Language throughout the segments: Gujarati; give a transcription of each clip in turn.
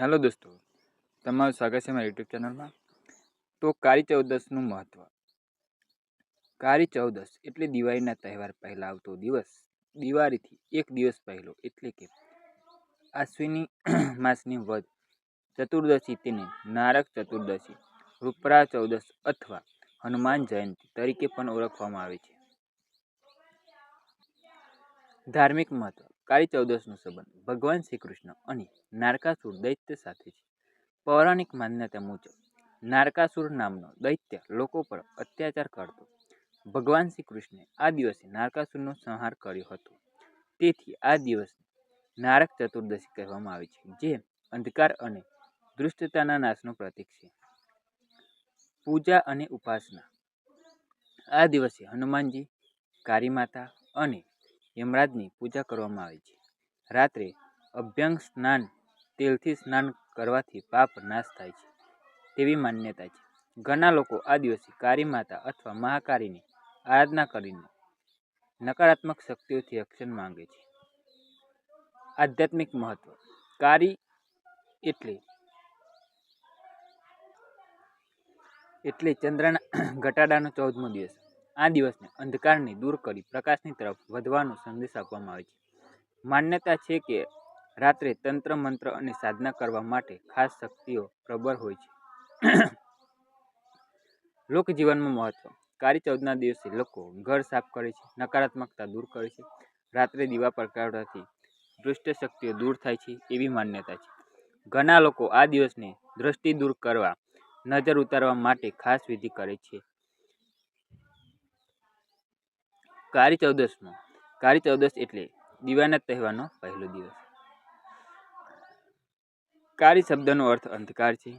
હેલો દોસ્તો, તમારું સ્વાગત છે મારી યુટ્યુબ ચેનલમાં. તો કાળી ચૌદસનું મહત્ત્વ કાળી ચૌદસ એટલે દિવાળીના તહેવાર પહેલાં આવતો દિવસ. દિવાળીથી એક દિવસ પહેલો એટલે કે આશ્વિની માસની વધ ચતુર્દશી તેને નારક ચતુર્દશી, રૂપરા ચૌદસ અથવા હનુમાન જયંતિ તરીકે પણ ઓળખવામાં આવે છે. ધાર્મિક મહત્વ. કાળી ચૌદશનો સંબંધ. ભગવાન શ્રી કૃષ્ણ અને નારકાસુર દૈત્ય સાથે છે. પૌરાણિક માન્યતા મુજબ, નારકાસુર નામનો દૈત્ય લોકો પર અત્યાચાર કરતો. ભગવાન શ્રી કૃષ્ણે આ દિવસે નારકાસુરનો સંહાર કર્યો હતો. તેથી આ દિવસને નારક ચતુર્દશી કહેવામાં આવે છે, જે અંધકાર અને દૃષ્ટતાના નાશનું પ્રતીક છે. પૂજા અને ઉપાસના. આ દિવસે હનુમાનજી, કાળી માતા અને યમરાજની પૂજા કરવામાં આવે છે. રાત્રે અભ્યંગ સ્નાન, તેલથી સ્નાન કરવાથી પાપ નાશ થાય છે, તેવી માન્યતા છે. ઘણા લોકો આ દિવસે કાળી માતા અથવા મહાકાળીની આરાધના કરીને નકારાત્મક શક્તિઓથી રક્ષણ માંગે છે. આધ્યાત્મિક મહત્વ. કાળી એટલે એટલે ચંદ્રના ઘટાડાનો ચૌદમો દિવસ. આ દિવસને અંધકારને દૂર કરી પ્રકાશની તરફ વધવાનો સંદેશ આપવામાં આવે છે. માન્યતા છે કે રાત્રે તંત્ર, મંત્ર અને સાધના કરવા માટે ખાસ શક્તિઓ પ્રબળ હોય છે. લોકજીવનમાં મહત્વ. કાળી ચૌદના દિવસે લોકો ઘર સાફ કરે છે, નકારાત્મકતા દૂર કરે છે. રાત્રે દીવા પ્રગટાવવાથી દુષ્ટ શક્તિઓ દૂર થાય છે એવી માન્યતા છે. ઘણા લોકો આ દિવસને દૃષ્ટિ દૂર કરવા, નજર ઉતારવા માટે ખાસ વિધિ કરે છે. કાળી ચૌદસમાં કાળી ચૌદસ એટલે દિવાના તહેવારનો પહેલો દિવસ. કાળી શબ્દનો અર્થ અંધકાર છે.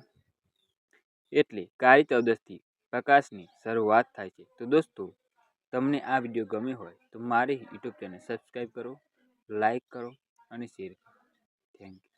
એટલે કાળી ચૌદસથી પ્રકાશની શરૂઆત થાય છે. તો દોસ્તો, તમને આ વીડિયો ગમ્યો હોય તો મારી યુટ્યુબ ચેનલ સબસ્ક્રાઈબ કરો લાઈક કરો અને શેર કરો. Thank you.